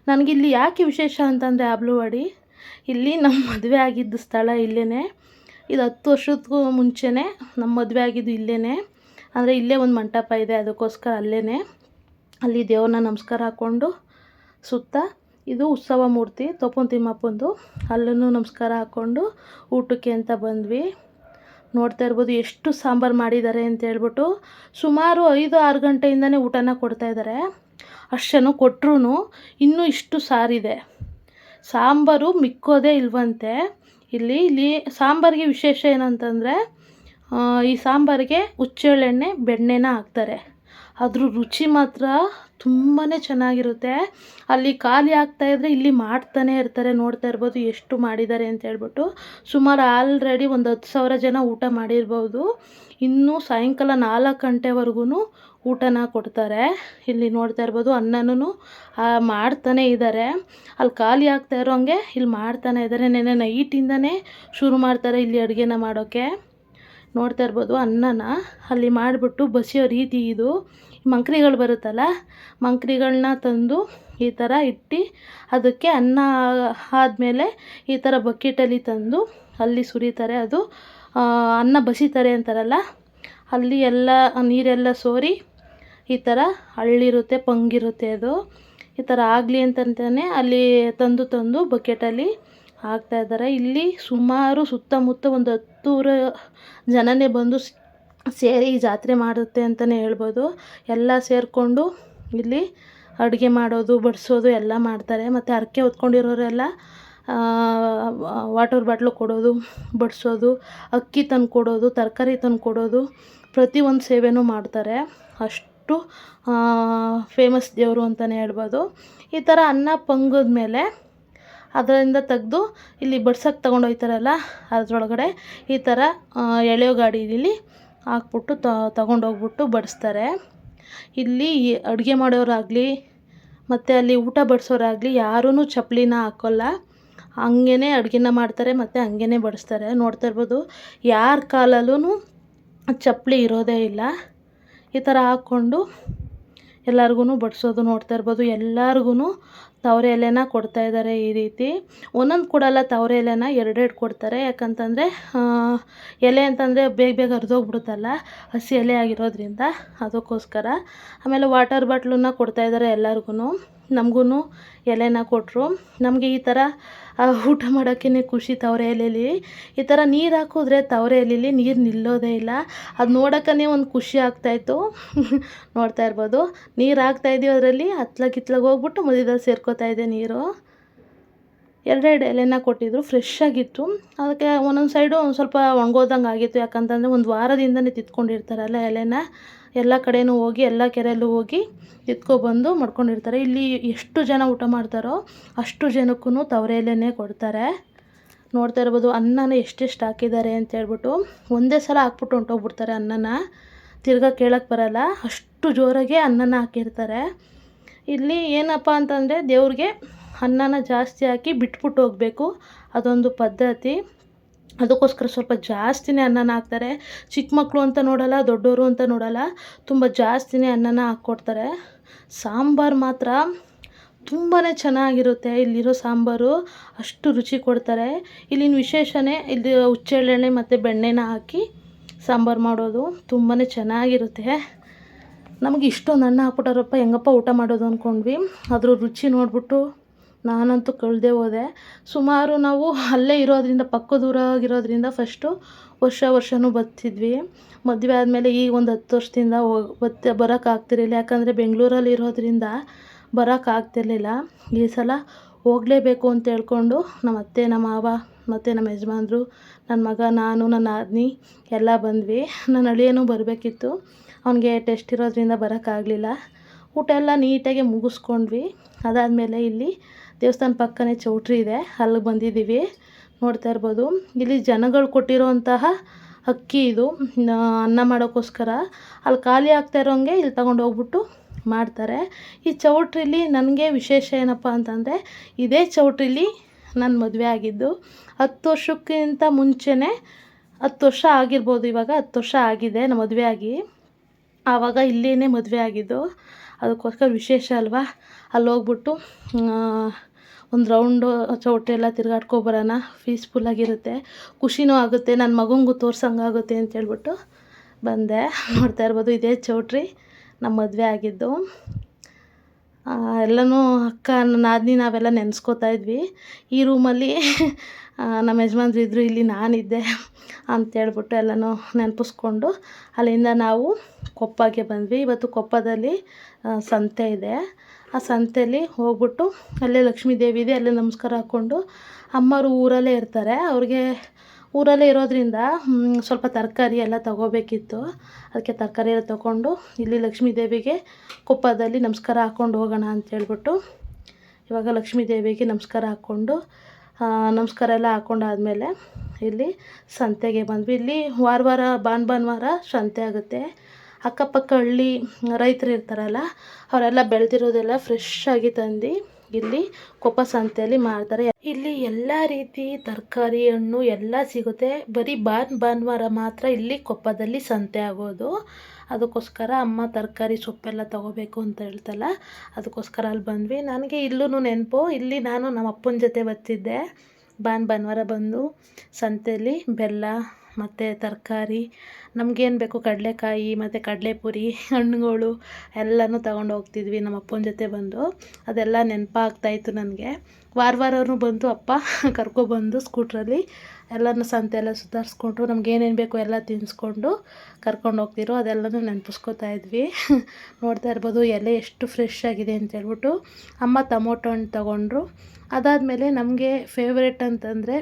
ನನಗಿಲ್ಲಿ ಯಾಕೆ ವಿಶೇಷ ಅಂತಂದರೆ ಆಬ್ಲುವಾಡಿ ಇಲ್ಲಿ ನಮ್ಮ ಮದುವೆ ಆಗಿದ್ದು ಸ್ಥಳ ಇಲ್ಲೇ ಇದು ಹತ್ತು ವರ್ಷಕ್ಕೂ ಮುಂಚೆನೇ ನಮ್ಮ ಮದುವೆ ಆಗಿದ್ದು ಇಲ್ಲೇ ಅಂದರೆ ಇಲ್ಲೇ ಒಂದು ಮಂಟಪ ಇದೆ, ಅದಕ್ಕೋಸ್ಕರ ಅಲ್ಲೇ ಅಲ್ಲಿ ದೇವ್ರನ್ನ ನಮಸ್ಕಾರ ಹಾಕ್ಕೊಂಡು ಸುತ್ತ ಇದು ಉತ್ಸವ ಮೂರ್ತಿ ತೊಪ್ಪನ್ ತಿಮ್ಮಪ್ಪಂದು ಅಲ್ಲೂ ನಮಸ್ಕಾರ ಹಾಕ್ಕೊಂಡು ಊಟಕ್ಕೆ ಅಂತ ಬಂದ್ವಿ. ನೋಡ್ತಾ ಇರ್ಬೋದು ಎಷ್ಟು ಸಾಂಬಾರು ಮಾಡಿದ್ದಾರೆ ಅಂತ ಹೇಳ್ಬಿಟ್ಟು ಸುಮಾರು ಐದು, ಆರು ಗಂಟೆಯಿಂದನೇ ಊಟನ ಕೊಡ್ತಾಯಿದ್ದಾರೆ ಅಷ್ಟು ಜನ ಕೊಟ್ಟರು ಇನ್ನೂ ಇಷ್ಟು ಸಾರಿದೆ. ಸಾಂಬಾರು ಮಿಕ್ಕೋದೇ ಇಲ್ವಂತೆ. ಇಲ್ಲಿ ಇಲ್ಲಿ ಸಾಂಬಾರಿಗೆ ವಿಶೇಷ ಏನಂತಂದರೆ ಈ ಸಾಂಬಾರಿಗೆ ಹುಚ್ಚೆಳ್ಳೆಣ್ಣೆ ಬೆಣ್ಣೆನ ಹಾಕ್ತಾರೆ. ಅದ್ರ ರುಚಿ ಮಾತ್ರ ತುಂಬಾ ಚೆನ್ನಾಗಿರುತ್ತೆ. ಅಲ್ಲಿ ಖಾಲಿ ಆಗ್ತಾಯಿದ್ರೆ ಇಲ್ಲಿ ಮಾಡ್ತಾನೆ ಇರ್ತಾರೆ, ನೋಡ್ತಾ ಇರ್ಬೋದು ಎಷ್ಟು ಮಾಡಿದ್ದಾರೆ ಅಂತ ಹೇಳ್ಬಿಟ್ಟು. ಸುಮಾರು ಆಲ್ರೆಡಿ ಒಂದು ಹತ್ತು ಸಾವಿರ ಜನ ಊಟ ಮಾಡಿರ್ಬೋದು. ಇನ್ನೂ ಸಾಯಂಕಾಲ ನಾಲ್ಕು ಗಂಟೆವರೆಗೂ ಊಟನ ಕೊಡ್ತಾರೆ. ಇಲ್ಲಿ ನೋಡ್ತಾ ಇರ್ಬೋದು ಅನ್ನನೂ ಮಾಡ್ತಾನೆ ಇದ್ದಾರೆ. ಅಲ್ಲಿ ಖಾಲಿ ಆಗ್ತಾ ಇರೋಂಗೆ ಇಲ್ಲಿ ಮಾಡ್ತಾನೆ ಇದ್ದಾರೆ. ನೆನೆ ನೈಟಿಂದನೇ ಶುರು ಮಾಡ್ತಾರೆ ಇಲ್ಲಿ ಅಡುಗೆನ ಮಾಡೋಕ್ಕೆ ನೋಡ್ತಾ ಇರ್ಬೋದು ಅನ್ನನ, ಅಲ್ಲಿ ಮಾಡಿಬಿಟ್ಟು ಬಸಿಯೋ ರೀತಿ ಇದು. ಮಂಕ್ರಿಗಳು ಬರುತ್ತಲ್ಲ ಮಂಕ್ರಿಗಳನ್ನ ತಂದು ಈ ಥರ ಇಟ್ಟು ಅದಕ್ಕೆ ಅನ್ನ ಆದಮೇಲೆ ಈ ಥರ ಬಕೆಟಲ್ಲಿ ತಂದು ಅಲ್ಲಿ ಸುರಿತಾರೆ. ಅದು ಅನ್ನ ಬಸಿತಾರೆ ಅಂತಾರಲ್ಲ, ಅಲ್ಲಿ ಎಲ್ಲ ನೀರೆಲ್ಲ ಸೋರಿ ಈ ಥರ ಹಳ್ಳಿರುತ್ತೆ, ಪಂಗಿರುತ್ತೆ ಅದು. ಈ ಥರ ಆಗಲಿ ಅಂತಂತಾನೆ ಅಲ್ಲಿ ತಂದು ತಂದು ಬಕೆಟಲ್ಲಿ ಹಾಕ್ತಾಯಿದ್ದಾರೆ ಇಲ್ಲಿ ಸುಮಾರು ಸುತ್ತಮುತ್ತ ಒಂದು ಹತ್ತೂರು ಜನನೇ ಬಂದು ಸೇರಿ ಜಾತ್ರೆ ಮಾಡುತ್ತೆ ಅಂತಲೇ ಹೇಳ್ಬೋದು. ಎಲ್ಲ ಸೇರಿಕೊಂಡು ಇಲ್ಲಿ ಅಡುಗೆ ಮಾಡೋದು, ಬಡಿಸೋದು ಎಲ್ಲ ಮಾಡ್ತಾರೆ. ಮತ್ತು ಹರಕೆ ಹೊತ್ಕೊಂಡಿರೋರೆಲ್ಲ ವಾಟರ್ ಬಾಟ್ಲು ಕೊಡೋದು, ಬಡಿಸೋದು, ಅಕ್ಕಿ ತಂದು ಕೊಡೋದು, ತರಕಾರಿ ತಂದು ಕೊಡೋದು ಪ್ರತಿಯೊಂದು ಸೇವೆನೂ ಮಾಡ್ತಾರೆ. ಅಷ್ಟು ಫೇಮಸ್ ದೇವರು ಅಂತಲೇ ಹೇಳ್ಬೋದು. ಈ ಥರ ಅನ್ನ ಪಂಗದ ಮೇಲೆ ಅದರಿಂದ ತೆಗೆದು ಇಲ್ಲಿ ಬಡ್ಸೋಕ್ಕೆ ತೊಗೊಂಡೋಗ್ತಾರಲ್ಲ, ಅದರೊಳಗಡೆ ಈ ಥರ ಎಳೆಯೋ ಗಾಡೀಲಿ ಹಾಕ್ಬಿಟ್ಟು ತಗೊಂಡೋಗ್ಬಿಟ್ಟು ಬಡಿಸ್ತಾರೆ. ಇಲ್ಲಿ ಅಡುಗೆ ಮಾಡೋರಾಗಲಿ, ಮತ್ತು ಅಲ್ಲಿ ಊಟ ಬಡಿಸೋರಾಗ್ಲಿ ಯಾರೂ ಚಪ್ಪಲಿನ ಹಾಕೋಲ್ಲ. ಹಂಗೇ ಅಡುಗೆನ ಮಾಡ್ತಾರೆ, ಮತ್ತು ಹಂಗೇ ಬಡಿಸ್ತಾರೆ. ನೋಡ್ತಾ ಇರ್ಬೋದು, ಯಾರ ಕಾಲಲ್ಲೂ ಚಪ್ಪಲಿ ಇರೋದೇ ಇಲ್ಲ. ಈ ಥರ ಹಾಕ್ಕೊಂಡು ಎಲ್ಲರಿಗೂ ಬಡಿಸೋದು ನೋಡ್ತಾ ಇರ್ಬೋದು. ಎಲ್ಲರಿಗೂ ತವರೆ ಎಲೆನ ಕೊಡ್ತಾ ಇದ್ದಾರೆ ಈ ರೀತಿ. ಒಂದೊಂದು ಕೊಡಲ್ಲ ತವರೆ ಎಲೆನ ಎರಡೆರಡು ಕೊಡ್ತಾರೆ. ಯಾಕಂತಂದರೆ ಎಲೆ ಅಂತಂದರೆ ಬೇಗ ಬೇಗ ಹರಿದೋಗ್ಬಿಡುತ್ತಲ್ಲ, ಹಸಿ ಎಲೆ ಆಗಿರೋದ್ರಿಂದ ಅದಕ್ಕೋಸ್ಕರ. ಆಮೇಲೆ ವಾಟರ್ ಬಾಟ್ಲನ್ನ ಕೊಡ್ತಾ ಇದ್ದಾರೆ ಎಲ್ಲರಿಗೂ ನಮಗೂ ಎಲೆನ ಕೊಟ್ಟರು ನಮಗೆ ಈ ಥರ ಊಟ ಮಾಡೋಕ್ಕೇ ಖುಷಿ ತವರೆ ಎಲೆಯಲ್ಲಿ ಈ ಥರ ನೀರು ಹಾಕಿದ್ರೆ ತವರೆ ಎಲೆಯಲ್ಲಿ ನೀರು ನಿಲ್ಲೋದೇ ಇಲ್ಲ. ಅದು ನೋಡೋಕ್ಕೇ ಒಂದು ಖುಷಿ ಆಗ್ತಾಯಿತ್ತು ನೋಡ್ತಾ ಇರ್ಬೋದು. ನೀರು ಹಾಕ್ತಾಯಿದ್ದೀವಿ ಅದರಲ್ಲಿ ಹತ್ಲ ಕಿತ್ಲಾಗ ಹೋಗ್ಬಿಟ್ಟು ಮಧ್ಯದಲ್ಲಿ ಸೇರ್ಕೋತಾ ಇದೆ ನೀರು. ಎರಡೆರಡು ಎಲೆನ ಕೊಟ್ಟಿದ್ರು ಫ್ರೆಶ್ ಆಗಿತ್ತು. ಅದಕ್ಕೆ ಒಂದೊಂದು ಸೈಡು ಒಂದು ಸ್ವಲ್ಪ ಒಣಗೋದಂಗೆ ಆಗಿತ್ತು. ಯಾಕಂತಂದರೆ ಒಂದು ವಾರದಿಂದನೇ ತಿತ್ಕೊಂಡಿರ್ತಾರಲ್ಲ ಎಲೆನ. ಎಲ್ಲ ಕಡೆಯೂ ಹೋಗಿ, ಎಲ್ಲ ಕೆರೆಯಲ್ಲೂ ಹೋಗಿ ಎತ್ಕೊಬಂದು ಮಡ್ಕೊಂಡಿರ್ತಾರೆ. ಇಲ್ಲಿ ಎಷ್ಟು ಜನ ಊಟ ಮಾಡ್ತಾರೋ ಅಷ್ಟು ಜನಕ್ಕೂ ತವರೆ ಕೊಡ್ತಾರೆ. ನೋಡ್ತಾ ಇರ್ಬೋದು, ಅನ್ನನ ಎಷ್ಟೆಷ್ಟು ಹಾಕಿದ್ದಾರೆ ಅಂತ ಹೇಳ್ಬಿಟ್ಟು ಒಂದೇ ಸಲ ಹಾಕ್ಬಿಟ್ಟು ಹೊಂಟೋಗ್ಬಿಡ್ತಾರೆ ಅನ್ನನ. ತಿರ್ಗಾ ಕೇಳೋಕ್ಕೆ ಬರಲ್ಲ, ಅಷ್ಟು ಜೋರಾಗೆ ಅನ್ನನ ಹಾಕಿರ್ತಾರೆ. ಇಲ್ಲಿ ಏನಪ್ಪ ಅಂತಂದರೆ ದೇವ್ರಿಗೆ ಅನ್ನನ ಜಾಸ್ತಿ ಹಾಕಿ ಬಿಟ್ಬಿಟ್ಟು ಹೋಗಬೇಕು, ಅದೊಂದು ಪದ್ಧತಿ. ಅದಕ್ಕೋಸ್ಕರ ಸ್ವಲ್ಪ ಜಾಸ್ತಿನೇ ಅನ್ನನ ಹಾಕ್ತಾರೆ. ಚಿಕ್ಕ ಮಕ್ಕಳು ಅಂತ ನೋಡಲ್ಲ ದೊಡ್ಡವರು ಅಂತ ನೋಡಲ್ಲ, ತುಂಬ ಜಾಸ್ತಿನೇ ಅನ್ನನ ಹಾಕ್ಕೊಡ್ತಾರೆ. ಸಾಂಬಾರು ಮಾತ್ರ ತುಂಬಾ ಚೆನ್ನಾಗಿರುತ್ತೆ ಇಲ್ಲಿರೋ ಸಾಂಬಾರು. ಅಷ್ಟು ರುಚಿ ಕೊಡ್ತಾರೆ. ಇಲ್ಲಿನ ವಿಶೇಷನೇ ಇಲ್ಲಿ ಹುಚ್ಚೆಳ್ಳೆಣ್ಣೆ ಮತ್ತು ಬೆಣ್ಣೆನ ಹಾಕಿ ಸಾಂಬಾರು ಮಾಡೋದು ತುಂಬಾ ಚೆನ್ನಾಗಿರುತ್ತೆ. ನಮಗೆ ಇಷ್ಟೊಂದು ಅನ್ನ ಹಾಕ್ಬಿಟ್ಟಾರಪ್ಪ, ಹೆಂಗಪ್ಪ ಊಟ ಮಾಡೋದು ಅಂದ್ಕೊಂಡ್ವಿ ಅದ್ರ ರುಚಿ ನೋಡಿಬಿಟ್ಟು ನಾನಂತೂ ಕಳೆದೇ ಹೋದೆ. ಸುಮಾರು ನಾವು ಅಲ್ಲೇ ಇರೋದರಿಂದ ಪಕ್ಕದೂರಾಗಿರೋದ್ರಿಂದ ಫಸ್ಟು ವರ್ಷ ವರ್ಷವೂ ಬರ್ತಿದ್ವಿ. ಮದುವೆ ಆದಮೇಲೆ ಈಗ ಒಂದು ಹತ್ತು ವರ್ಷದಿಂದ ಹೋಗಿ ಬತ್ತ ಬರೋಕ್ಕಾಗ್ತಿರಲಿಲ್ಲ ಯಾಕಂದರೆ ಬೆಂಗಳೂರಲ್ಲಿ ಇರೋದರಿಂದ ಬರೋಕ್ಕಾಗ್ತಿರಲಿಲ್ಲ ಈ ಸಲ ಹೋಗಲೇಬೇಕು ಅಂತ ಹೇಳ್ಕೊಂಡು ನಮ್ಮ ಅತ್ತೆ, ನಮ್ಮ ಮಾವ ಮತ್ತು ನಮ್ಮ ಯಜಮಾನ್ರು ನನ್ನ ಮಗ, ನಾನು, ನನ್ನ ಆದ್ನಿ ಎಲ್ಲ ಬಂದ್ವಿ. ನನ್ನ ಅಳಿಯನೂ ಬರಬೇಕಿತ್ತು. ಅವನಿಗೆ ಟೆಸ್ಟ್ ಇರೋದರಿಂದ ಬರೋಕ್ಕಾಗಲಿಲ್ಲ ಊಟ ಎಲ್ಲ ನೀಟಾಗಿ ಮುಗಿಸ್ಕೊಂಡ್ವಿ. ಅದಾದಮೇಲೆ ಇಲ್ಲಿ ದೇವಸ್ಥಾನ ಪಕ್ಕನೇ ಚೌಟ್ರಿ ಇದೆ. ಅಲ್ಲಿಗೆ ಬಂದಿದ್ದೀವಿ. ನೋಡ್ತಾ ಇರ್ಬೋದು. ಇಲ್ಲಿ ಜನಗಳು ಕೊಟ್ಟಿರೋಂತಹ ಅಕ್ಕಿ ಇದು. ಅನ್ನ ಮಾಡೋಕ್ಕೋಸ್ಕರ ಅಲ್ಲಿ ಖಾಲಿ ಆಗ್ತಾ ಇರೋಂಗೆ ಇಲ್ಲಿ ತಗೊಂಡು ಹೋಗ್ಬಿಟ್ಟು ಮಾಡ್ತಾರೆ. ಈ ಚೌಟ್ರಿಲಿ ನನಗೆ ವಿಶೇಷ ಏನಪ್ಪ ಅಂತಂದರೆ, ಇದೇ ಚೌಟ್ರಿಲಿ ನನ್ನ ಮದುವೆ ಆಗಿದ್ದು. ಹತ್ತು ವರ್ಷಕ್ಕಿಂತ ಮುಂಚೆನೇ ಹತ್ತು ವರ್ಷ ಆಗಿರ್ಬೋದು, ಇವಾಗ ಹತ್ತು ವರ್ಷ ಆಗಿದೆ ನಮ್ಮ ಮದುವೆ ಆಗಿ. ಆವಾಗ ಇಲ್ಲೇ ಮದುವೆ ಆಗಿದ್ದು. ಅದಕ್ಕೋಸ್ಕರ ವಿಶೇಷ ಅಲ್ವಾ? ಅಲ್ಲಿ ಹೋಗ್ಬಿಟ್ಟು ಒಂದು ರೌಂಡು ಚೌಟ್ರಿ ಎಲ್ಲ ತಿರ್ಗಾಡ್ಕೊಬರೋಣ ಪೀಸ್ಫುಲ್ಲಾಗಿರುತ್ತೆ ಖುಷಿನೂ ಆಗುತ್ತೆ. ನನ್ನ ಮಗನಿಗೂ ತೋರ್ಸಂಗಾಗುತ್ತೆ ಅಂತೇಳ್ಬಿಟ್ಟು ಬಂದೆ. ನೋಡ್ತಾ ಇರ್ಬೋದು ಇದೇ ಚೌಟ್ರಿ. ನಮ್ಮ ಮದುವೆ ಆಗಿದ್ದು. ಎಲ್ಲನೂ ಅಕ್ಕ ನಾದಿನಿ ನಾವೆಲ್ಲ ನೆನೆಸ್ಕೋತಾ ಇದ್ವಿ. ಈ ರೂಮಲ್ಲಿ ನಮ್ಮ ಯಜಮಾನ್ರು ಇದ್ದರು ಇಲ್ಲಿ ನಾನಿದ್ದೆ ಅಂತೇಳ್ಬಿಟ್ಟು ಎಲ್ಲನೂ ನೆನಪಿಸ್ಕೊಂಡು ಅಲ್ಲಿಂದ ನಾವು ಕೊಪ್ಪಗೆ ಬಂದ್ವಿ. ಇವತ್ತು ಕೊಪ್ಪದಲ್ಲಿ ಸಂತೆ ಇದೆ. ಆ ಸಂತೆಯಲ್ಲಿ ಹೋಗ್ಬಿಟ್ಟು ಅಲ್ಲೇ ಲಕ್ಷ್ಮೀ ದೇವಿ ಇದೆ, ಅಲ್ಲೇ ನಮಸ್ಕಾರ ಹಾಕ್ಕೊಂಡು ಅಮ್ಮರು ಊರಲ್ಲೇ ಇರ್ತಾರೆ. ಅವ್ರಿಗೆ ಊರಲ್ಲೇ ಇರೋದ್ರಿಂದ ಸ್ವಲ್ಪ ತರಕಾರಿ ಎಲ್ಲ ತಗೋಬೇಕಿತ್ತು. ಅದಕ್ಕೆ ತರಕಾರಿ ಎಲ್ಲ ತೊಗೊಂಡು ಇಲ್ಲಿ ಲಕ್ಷ್ಮೀ ದೇವಿಗೆ ಕೊಪ್ಪದಲ್ಲಿ ನಮಸ್ಕಾರ ಹಾಕ್ಕೊಂಡು ಹೋಗೋಣ ಅಂತೇಳ್ಬಿಟ್ಟು ಇವಾಗ ಲಕ್ಷ್ಮೀ ದೇವಿಗೆ ನಮಸ್ಕಾರ ಹಾಕ್ಕೊಂಡು ನಮಸ್ಕಾರ ಎಲ್ಲ ಹಾಕ್ಕೊಂಡಾದ್ಮೇಲೆ ಇಲ್ಲಿ ಸಂತೆಗೆ ಬಂದ್ವಿ. ಇಲ್ಲಿ ವಾರ ವಾರ, ಭಾನ್ ಭಾನುವಾರ ಸಂತೆ ಆಗುತ್ತೆ. ಅಕ್ಕಪಕ್ಕ ಹಳ್ಳಿ ರೈತರು ಇರ್ತಾರಲ್ಲ, ಅವರೆಲ್ಲ ಬೆಳೆದಿರೋದೆಲ್ಲ ಫ್ರೆಶ್ ಆಗಿ ತಂದು ಇಲ್ಲಿ ಕೊಪ್ಪ ಸಂತೆಯಲ್ಲಿ ಮಾರ್ತಾರೆ. ಇಲ್ಲಿ ಎಲ್ಲ ರೀತಿ ತರಕಾರಿ ಹಣ್ಣು ಎಲ್ಲ ಸಿಗುತ್ತೆ. ಬರೀ ಭಾನ್ ಭಾನುವಾರ ಮಾತ್ರ ಇಲ್ಲಿ ಕೊಪ್ಪದಲ್ಲಿ ಸಂತೆ ಆಗೋದು. ಅದಕ್ಕೋಸ್ಕರ ಅಮ್ಮ ತರಕಾರಿ ಸೊಪ್ಪೆಲ್ಲ ತೊಗೋಬೇಕು ಅಂತ ಹೇಳ್ತಲ್ಲ, ಅದಕ್ಕೋಸ್ಕರ ಅಲ್ಲಿ ಬಂದ್ವಿ. ನನಗೆ ಇಲ್ಲೂ ನೆನಪು, ಇಲ್ಲಿ ನಾನು ನಮ್ಮ ಅಪ್ಪನ ಜೊತೆ ಬರ್ತಿದ್ದೆ. ಭಾನ್ ಭಾನುವಾರ ಬಂದು ಸಂತೆಯಲ್ಲಿ ಬೆಲ್ಲ ಮತ್ತು ತರಕಾರಿ, ನಮಗೇನು ಬೇಕು ಕಡಲೆಕಾಯಿ, ಮತ್ತು ಕಡಲೆಪುರಿ, ಹಣ್ಣುಗಳು ಎಲ್ಲನೂ ತಗೊಂಡು ಹೋಗ್ತಿದ್ವಿ ನಮ್ಮ ಅಪ್ಪನ ಜೊತೆ ಬಂದು. ಅದೆಲ್ಲ ನೆನಪಾಗ್ತಾಯಿತ್ತು ನನಗೆ. ವಾರ ವಾರವ್ರು ಬಂತು ಅಪ್ಪ ಕರ್ಕೊಬಂದು ಸ್ಕೂಟ್ರಲ್ಲಿ ಎಲ್ಲನೂ ಸಂತೆ ಎಲ್ಲ ಸುಧಾರಿಸ್ಕೊಂಡ್ರು ನಮ್ಗೆ ಏನೇನು ಬೇಕು ಎಲ್ಲ ತಿನ್ನಿಸ್ಕೊಂಡು ಕರ್ಕೊಂಡು ಹೋಗ್ತಿರೋ ಅದೆಲ್ಲನೂ ನೆನಪಿಸ್ಕೋತಾ ಇದ್ವಿ. ನೋಡ್ತಾ ಇರ್ಬೋದು ಎಲೆ ಎಷ್ಟು ಫ್ರೆಶ್ ಆಗಿದೆ ಅಂತ ಹೇಳ್ಬಿಟ್ಟು. ಅಮ್ಮ ಟೊಮೊಟೊ ಹಣ್ಣು ತೊಗೊಂಡ್ರು. ಅದಾದಮೇಲೆ ನಮಗೆ ಫೇವ್ರೇಟ್ ಅಂತಂದರೆ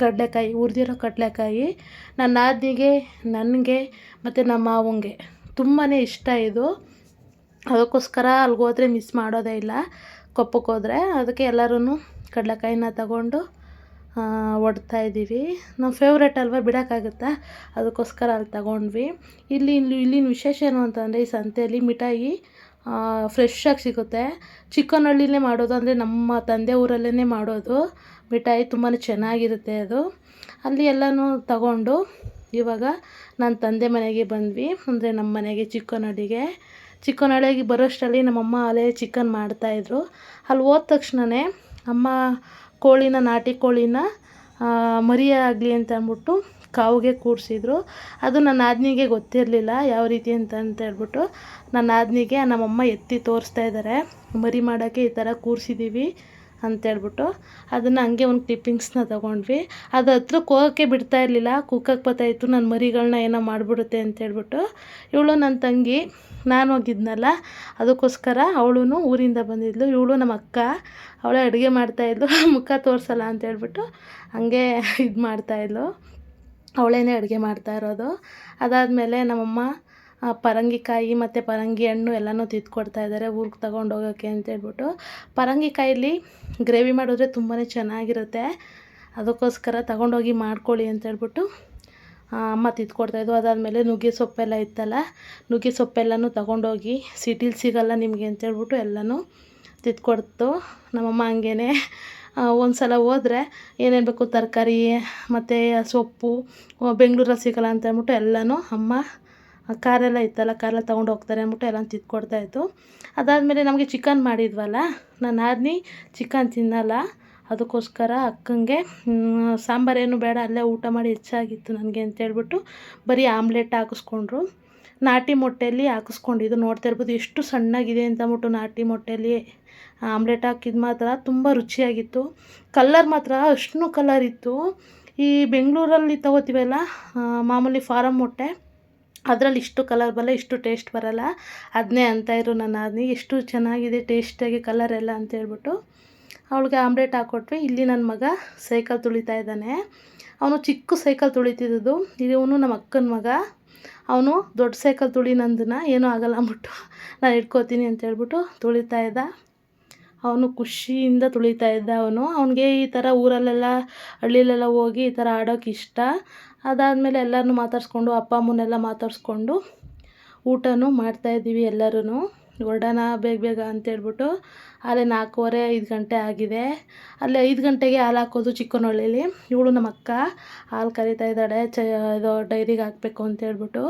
ಕಡಲೆಕಾಯಿ ಹುರಿದಿರೋ ಕಡಲೆಕಾಯಿ ನನ್ನ ನಾದಿನಿಗೆ, ನನಗೆ ಮತ್ತು ನಮ್ಮ ಮಾವಂಗೆ. ತುಂಬಾ ಇಷ್ಟ ಇದು. ಅದಕ್ಕೋಸ್ಕರ ಅಲ್ಲಿಗೆ ಹೋದ್ರೆ ಮಿಸ್ ಮಾಡೋದೇ ಇಲ್ಲ. ಕೊಪ್ಪಕ್ಕೋದ್ರೆ ಅದಕ್ಕೆ ಎಲ್ಲರೂ ಕಡಲೆಕಾಯಿನ ತಗೊಂಡು ಒಡ್ತಾ ಇದ್ದೀವಿ ನಮ್ಮ ಫೇವ್ರೇಟ್ ಅಲ್ವಾ ಬಿಡೋಕ್ಕಾಗುತ್ತಾ? ಅದಕ್ಕೋಸ್ಕರ ಅಲ್ಲಿ ತಗೊಂಡ್ವಿ. ಇಲ್ಲಿ ಇಲ್ಲಿನ ವಿಶೇಷ ಏನು ಅಂತಂದರೆ ಈ ಸಂತೆಯಲ್ಲಿ ಮಿಠಾಯಿ ಫ್ರೆಶ್ಶಾಗಿ ಸಿಗುತ್ತೆ. ಚಿಕ್ಕನಹಳ್ಳಿಲೇ ಮಾಡೋದು ಅಂದರೆ ನಮ್ಮ ತಂದೆ ಊರಲ್ಲೇ ಮಾಡೋದು. ಮಿಠಾಯಿ ತುಂಬಾ ಚೆನ್ನಾಗಿರುತ್ತೆ ಅದು. ಅಲ್ಲಿ ಎಲ್ಲನೂ ತಗೊಂಡು ಇವಾಗ ನನ್ನ ತಂದೆ ಮನೆಗೆ ಬಂದ್ವಿ. ಅಂದರೆ ನಮ್ಮ ಮನೆಗೆ ಚಿಕ್ಕನಹಳ್ಳಿಗೆ ಚಿಕ್ಕನಹಳ್ಳಿಗೆ ಬರೋಷ್ಟರಲ್ಲಿ ನಮ್ಮಮ್ಮ ಅಲೆ ಚಿಕನ್ ಮಾಡ್ತಾಯಿದ್ರು. ಅಲ್ಲಿ ಹೋದ ತಕ್ಷಣವೇ ಅಮ್ಮ ಕೋಳಿನ, ನಾಟಿ ಕೋಳಿನ ಮರಿಯಾಗಲಿ ಅಂತ ಅಂದ್ಬಿಟ್ಟು ಕಾವಿಗೆ ಕೂಡಿಸಿದ್ರು ಅದು ನನ್ನ ನಾದಿನಿಗೆ ಗೊತ್ತಿರಲಿಲ್ಲ ಯಾವ ರೀತಿ ಅಂತ ಅಂತ ಹೇಳ್ಬಿಟ್ಟು ನನ್ನ ನಾದಿನಿಗೆ ನಮ್ಮಮ್ಮ ಎತ್ತಿ ತೋರಿಸ್ತಾ ಇದ್ದಾರೆ ಮರಿ ಮಾಡೋಕ್ಕೆ ಈ ಥರ ಕೂರಿಸಿದ್ದೀವಿ ಅಂತೇಳ್ಬಿಟ್ಟು ಅದನ್ನು ಹಂಗೆ ಒಂದು ಕ್ಲಿಪ್ಪಿಂಗ್ಸ್ನ ತೊಗೊಂಡ್ವಿ. ಅದು ಹತ್ರಕ್ಕೆ ಹೋಗೋಕ್ಕೆ ಬಿಡ್ತಾ ಇರಲಿಲ್ಲ. ಕುಕ್ಕಕ್ಕೆ ಬರ್ತಾಯಿತ್ತು ನನ್ನ ಮರಿಗಳನ್ನ ಏನೋ ಮಾಡಿಬಿಡುತ್ತೆ ಅಂತೇಳ್ಬಿಟ್ಟು ಇವಳು ನನ್ನ ತಂಗಿ. ನಾನು ಹೋಗಿದ್ನಲ್ಲ, ಅದಕ್ಕೋಸ್ಕರ ಅವಳು ಊರಿಂದ ಬಂದಿದ್ಲು. ಇವಳು ನಮ್ಮ ಅಕ್ಕ. ಅವಳೇ ಅಡುಗೆ ಮಾಡ್ತಾಯಿದ್ಲು ಮುಖ ತೋರಿಸಲ್ಲ ಅಂತೇಳ್ಬಿಟ್ಟು ಹಂಗೆ ಇದು ಮಾಡ್ತಾಯಿದ್ಲು ಅವಳೇನೆ ಅಡುಗೆ ಮಾಡ್ತಾ ಇರೋದು. ಅದಾದಮೇಲೆ ನಮ್ಮಮ್ಮ ಪರಂಗಿಕಾಯಿ ಮತ್ತು ಪರಂಗಿ ಹಣ್ಣು ಎಲ್ಲನೂ ತಿದ್ಕೊಡ್ತಾ ಇದ್ದಾರೆ ಊರಿಗೆ ತಗೊಂಡೋಗೋಕ್ಕೆ ಅಂತೇಳ್ಬಿಟ್ಟು ಪರಂಗಿಕಾಯಲ್ಲಿ ಗ್ರೇವಿ ಮಾಡಿದ್ರೆ ತುಂಬಾ ಚೆನ್ನಾಗಿರುತ್ತೆ. ಅದಕ್ಕೋಸ್ಕರ ತಗೊಂಡೋಗಿ ಮಾಡ್ಕೊಳ್ಳಿ ಅಂತೇಳ್ಬಿಟ್ಟು ಅಮ್ಮ ತಿದ್ಕೊಡ್ತಾಯಿದ್ವು ಅದಾದಮೇಲೆ ನುಗ್ಗೆ ಸೊಪ್ಪೆಲ್ಲ ಇತ್ತಲ್ಲ, ನುಗ್ಗೆ ಸೊಪ್ಪೆಲ್ಲನೂ ತಗೊಂಡೋಗಿ ಸಿಟಿಲಿ ಸಿಗಲ್ಲ ನಿಮಗೆ ಅಂತೇಳ್ಬಿಟ್ಟು ಎಲ್ಲನೂ ತಿದ್ಕೊಡ್ತು ನಮ್ಮಮ್ಮ ಹಂಗೇ ಒಂದು ಸಲ ಹೋದ್ರೆ ಏನೇನು ಬೇಕು, ತರಕಾರಿ, ಮತ್ತು ಸೊಪ್ಪು ಬೆಂಗ್ಳೂರಲ್ಲಿ ಸಿಗಲ್ಲ ಅಂತ ಅಂದ್ಬಿಟ್ಟು ಎಲ್ಲನೂ ಅಮ್ಮ ಕಾರೆಲ್ಲ ಇತ್ತಲ್ಲ, ಕಾರೆಲ್ಲ ತೊಗೊಂಡು ಹೋಗ್ತಾರೆ ಅಂದ್ಬಿಟ್ಟು ಎಲ್ಲ ತಿದ್ಕೊಡ್ತಾಯಿತ್ತು ಅದಾದಮೇಲೆ ನಮಗೆ ಚಿಕನ್ ಮಾಡಿದ್ವಲ್ಲ, ನಾನು ಆದ್ನಿ ಚಿಕನ್ ತಿನ್ನಲ್ಲ. ಅದಕ್ಕೋಸ್ಕರ ಅಕ್ಕಂಗೆ ಸಾಂಬಾರೇನು ಬೇಡ, ಅಲ್ಲೇ ಊಟ ಮಾಡಿ ಹೆಚ್ಚಾಗಿತ್ತು ನನಗೆ ಅಂತೇಳ್ಬಿಟ್ಟು ಬರೀ ಆಮ್ಲೆಟ್ ಹಾಕಿಸ್ಕೊಂಡ್ರು. ನಾಟಿ ಮೊಟ್ಟೆಯಲ್ಲಿ ಹಾಕಿಸ್ಕೊಂಡಿದ್ದು, ನೋಡ್ತಾ ಇರ್ಬೋದು, ಎಷ್ಟು ಸಣ್ಣಗಿದೆ ಅಂತ ಅಂದ್ಬಿಟ್ಟು ನಾಟಿ ಮೊಟ್ಟೆಯಲ್ಲಿ ಆಮ್ಲೆಟ್ ಹಾಕಿದ ಮಾತ್ರ ತುಂಬ ರುಚಿಯಾಗಿತ್ತು. ಕಲ್ಲರ್ ಮಾತ್ರ ಅಷ್ಟು ಕಲರ್ ಇತ್ತು. ಈ ಬೆಂಗಳೂರಲ್ಲಿ ತಗೋತೀವಲ್ಲ ಮಾಮೂಲಿ ಫಾರಮ್ ಮೊಟ್ಟೆ, ಅದರಲ್ಲಿ ಇಷ್ಟು ಕಲರ್ ಬರಲ್ಲ, ಇಷ್ಟು ಟೇಸ್ಟ್ ಬರಲ್ಲ. ಅದನ್ನೇ ಅಂತ ಇರು ನನ್ನ ಅದನ್ನ ಎಷ್ಟು ಚೆನ್ನಾಗಿದೆ ಟೇಸ್ಟಾಗಿ ಕಲರ್ ಎಲ್ಲ ಅಂತ ಹೇಳ್ಬಿಟ್ಟು ಅವಳಿಗೆ ಆಮ್ಲೆಟ್ ಹಾಕ್ಕೊಟ್ವಿ ಇಲ್ಲಿ ನನ್ನ ಮಗ ಸೈಕಲ್ ತುಳಿತಾ ಇದ್ದಾನೆ. ಅವನು ಚಿಕ್ಕ ಸೈಕಲ್ ತುಳಿತಿದ್ದು ಇವನು ನಮ್ಮ ಅಕ್ಕನ ಮಗ. ಅವನು ದೊಡ್ಡ ಸೈಕಲ್ ತುಳಿ ನಂದನ್ನ ಏನೂ ಆಗಲ್ಲ ಅಂದ್ಬಿಟ್ಟು ನಾನು ಇಟ್ಕೋತೀನಿ ಅಂತ ಹೇಳ್ಬಿಟ್ಟು ತುಳಿತಾ ಇದ್ದ. ಅವನು ಖುಷಿಯಿಂದ ತುಳಿತಾ ಇದ್ದ ಅವನು. ಅವನಿಗೆ ಈ ಥರ ಊರಲ್ಲೆಲ್ಲ, ಹಳ್ಳಿಲೆಲ್ಲ ಹೋಗಿ ಈ ಥರ ಆಡೋಕೆ ಇಷ್ಟ. ಅದಾದಮೇಲೆ ಎಲ್ಲರನ್ನೂ ಮಾತಾಡಿಸ್ಕೊಂಡು, ಅಪ್ಪ, ಅಮ್ಮನ್ನೆಲ್ಲ ಮಾತಾಡಿಸ್ಕೊಂಡು ಊಟನೂ ಮಾಡ್ತಾಯಿದ್ದೀವಿ ಎಲ್ಲರೂ ಹೊರಡೋಣ ಬೇಗ ಬೇಗ ಅಂತೇಳ್ಬಿಟ್ಟು ಅಲ್ಲೇ ನಾಲ್ಕೂವರೆ, ಐದು ಗಂಟೆ ಆಗಿದೆ. ಅಲ್ಲಿ ಐದು ಗಂಟೆಗೆ ಹಾಲು ಹಾಕೋದು ಚಿಕ್ಕನಹಳ್ಳಿಲಿ. ಇವಳು ನಮ್ಮ ಅಕ್ಕ ಹಾಲು ಕರಿತಾ ಇದ್ದಾಳೆ. ಚ, ಇದು ಡೈರಿಗೆ ಹಾಕಬೇಕು ಅಂತೇಳ್ಬಿಟ್ಟು.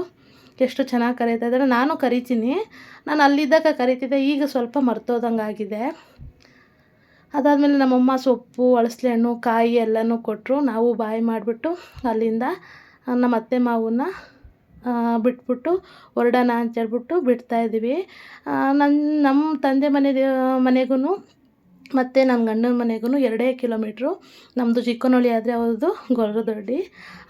ಎಷ್ಟು ಚೆನ್ನಾಗಿ ಕರೀತಾ ಇದ್ದಾರೆ ನಾನು ಕರಿತೀನಿ. ನಾನು ಅಲ್ಲಿದ್ದಾಗ ಕರಿತಿದ್ದೆ, ಈಗ ಸ್ವಲ್ಪ ಮರ್ತೋದಂಗೆ ಆಗಿದೆ ಅದಾದಮೇಲೆ ನಮ್ಮಮ್ಮ ಸೊಪ್ಪು, ಅಳಸಲೆ ಹಣ್ಣು, ಕಾಯಿ ಎಲ್ಲನೂ ಕೊಟ್ಟರು ನಾವು ಬಾಯಿ ಮಾಡಿಬಿಟ್ಟು ಅಲ್ಲಿಂದ ನಮ್ಮ ಅತ್ತೆ ಮಾವನ್ನ ಬಿಟ್ಬಿಟ್ಟು ಹೊರಡೋಣ ಅಂತೇಳ್ಬಿಟ್ಟು ಬಿಡ್ತಾಯಿದ್ದೀವಿ ನನ್ನ ನಮ್ಮ ತಂದೆ ಮನೆ ಮನೆಗೂ ಮತ್ತು ನನ್ನ ಗಂಡನ ಮನೆಗೂ ಎರಡೇ ಕಿಲೋಮೀಟ್ರು. ನಮ್ಮದು ಚಿಕ್ಕನಹಳ್ಳಿ ಆದರೆ ಅವ್ರದ್ದು ಗೊರದೊಡ್ಡಿ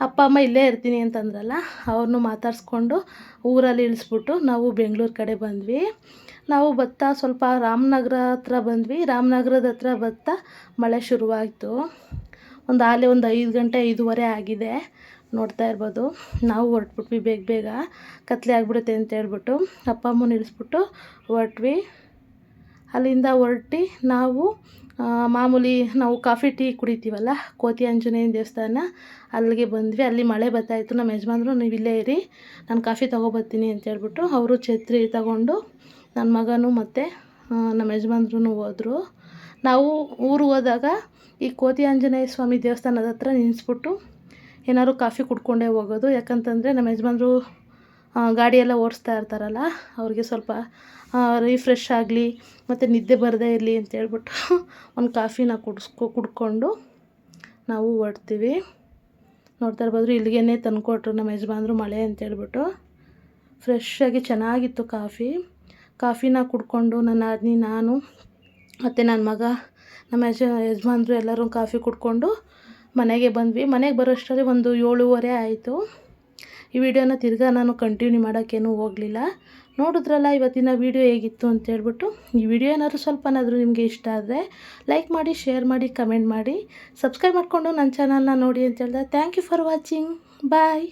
ಅಪ್ಪ, ಅಮ್ಮ ಇಲ್ಲೇ ಇರ್ತೀನಿ ಅಂತಂದ್ರಲ್ಲ ಅವ್ರನ್ನೂ ಮಾತಾಡಿಸ್ಕೊಂಡು ಊರಲ್ಲಿ ಇಳಿಸ್ಬಿಟ್ಟು ನಾವು ಬೆಂಗಳೂರು ಕಡೆ ಬಂದ್ವಿ. ನಾವು ಭತ್ತ ಸ್ವಲ್ಪ ರಾಮನಗರ ಹತ್ರ ಬಂದ್ವಿ. ರಾಮನಗರದ ಹತ್ರ ಭತ್ತ ಮಳೆ ಶುರುವಾಯಿತು. ಒಂದು ಆಲೆ ಒಂದು ಐದು ಗಂಟೆ ಐದೂವರೆ ಆಗಿದೆ ನೋಡ್ತಾ ಇರ್ಬೋದು. ನಾವು ಹೊರಟ್ಬಿಟ್ವಿ ಬೇಗ ಬೇಗ. ಕತ್ಲೆ ಆಗಿಬಿಡುತ್ತೆ ಅಂತ ಹೇಳ್ಬಿಟ್ಟು ಅಪ್ಪ, ಅಮ್ಮನ ಇಳಿಸ್ಬಿಟ್ಟು ಹೊರಟ್ವಿ. ಅಲ್ಲಿಂದ ಹೊರಟಿ ನಾವು ಮಾಮೂಲಿ ನಾವು ಕಾಫಿ ಟೀ ಕುಡಿತೀವಲ್ಲ, ಕೋತಿ ಆಂಜನೇಯನ ದೇವಸ್ಥಾನ, ಅಲ್ಲಿಗೆ ಬಂದ್ವಿ. ಅಲ್ಲಿ ಮಳೆ ಬರ್ತಾಯಿತ್ತು ನಮ್ಮ ಯಜಮಾನ್ರು, ನೀವು ಇಲ್ಲೇ ಇರಿ, ನಾನು ಕಾಫಿ ತೊಗೊಬರ್ತೀನಿ ಅಂತ ಹೇಳ್ಬಿಟ್ಟು ಅವರು ಛತ್ರಿ ತಗೊಂಡು ನನ್ನ ಮಗನೂ ಮತ್ತು ನಮ್ಮ ಯಜಮಾನ್ರು ಹೋದರು. ನಾವು ಊರು ಹೋದಾಗ ಈ ಕೋತಿ ಆಂಜನೇಯ ಸ್ವಾಮಿ ದೇವಸ್ಥಾನದ ಹತ್ರ ನಿಲ್ಲಿಸ್ಬಿಟ್ಟು ಏನಾದ್ರು ಕಾಫಿ ಕುಡ್ಕೊಂಡೇ ಹೋಗೋದು. ಯಾಕಂತಂದರೆ ನಮ್ಮ ಯಜಮಾನ್ರು ಗಾಡಿಯೆಲ್ಲ ಓಡಿಸ್ತಾ ಇರ್ತಾರಲ್ಲ, ಅವ್ರಿಗೆ ಸ್ವಲ್ಪ ರಿಫ್ರೆಶ್ ಆಗಲಿ, ಮತ್ತು ನಿದ್ದೆ ಬರದೇ ಇರಲಿ ಅಂತೇಳ್ಬಿಟ್ಟು ಒಂದು ಕಾಫಿನ ಕುಡಿಸ್ಕೊ, ಕುಡ್ಕೊಂಡು ನಾವು ಹೊರಡ್ತೀವಿ ನೋಡ್ತಾ ಇರ್ಬೋದು, ಇಲ್ಲಿಗೇನೆ ತಂದುಕೊಟ್ರು ನಮ್ಮ ಯಜಮಾನ್ರು ಮಳೆ ಅಂತೇಳ್ಬಿಟ್ಟು ಫ್ರೆಶ್ಶಾಗಿ ಚೆನ್ನಾಗಿತ್ತು ಕಾಫಿ ಕಾಫಿನ ಕುಡ್ಕೊಂಡು ನನ್ನ ಆದ್ನಿ, ನಾನು, ಮತ್ತು ನನ್ನ ಮಗ, ನಮ್ಮ ಯಜ, ಯಜಮಾನ್ರು ಎಲ್ಲರೂ ಕಾಫಿ ಕುಡ್ಕೊಂಡು ಮನೆಗೆ ಬಂದ್ವಿ. ಮನೆಗೆ ಬರೋಷ್ಟರಲ್ಲಿ ಒಂದು ಏಳುವರೆ ಆಯಿತು. ಈ ವಿಡಿಯೋನ ತಿರ್ಗಾ ನಾನು ಕಂಟಿನ್ಯೂ ಮಾಡೋಕ್ಕೇನು ಹೋಗಲಿಲ್ಲ. ನೋಡಿದ್ರಲ್ಲ, ಇವತ್ತಿನ ವೀಡಿಯೋ ಹೇಗಿತ್ತು ಅಂತ ಹೇಳ್ಬಿಟ್ಟು, ಈ ವಿಡಿಯೋ ಏನಾದರೂ ಸ್ವಲ್ಪನಾದರೂ ನಿಮಗೆ ಇಷ್ಟ ಆದರೆ ಲೈಕ್ ಮಾಡಿ ಶೇರ್ ಮಾಡಿ ಕಮೆಂಟ್ ಮಾಡಿ ಸಬ್ಸ್ಕ್ರೈಬ್ ಮಾಡಿಕೊಂಡು ನನ್ನ ಚಾನಲ್ನ ನೋಡಿ ಅಂತ ಹೇಳ್ದೆ. Thank you for watching bye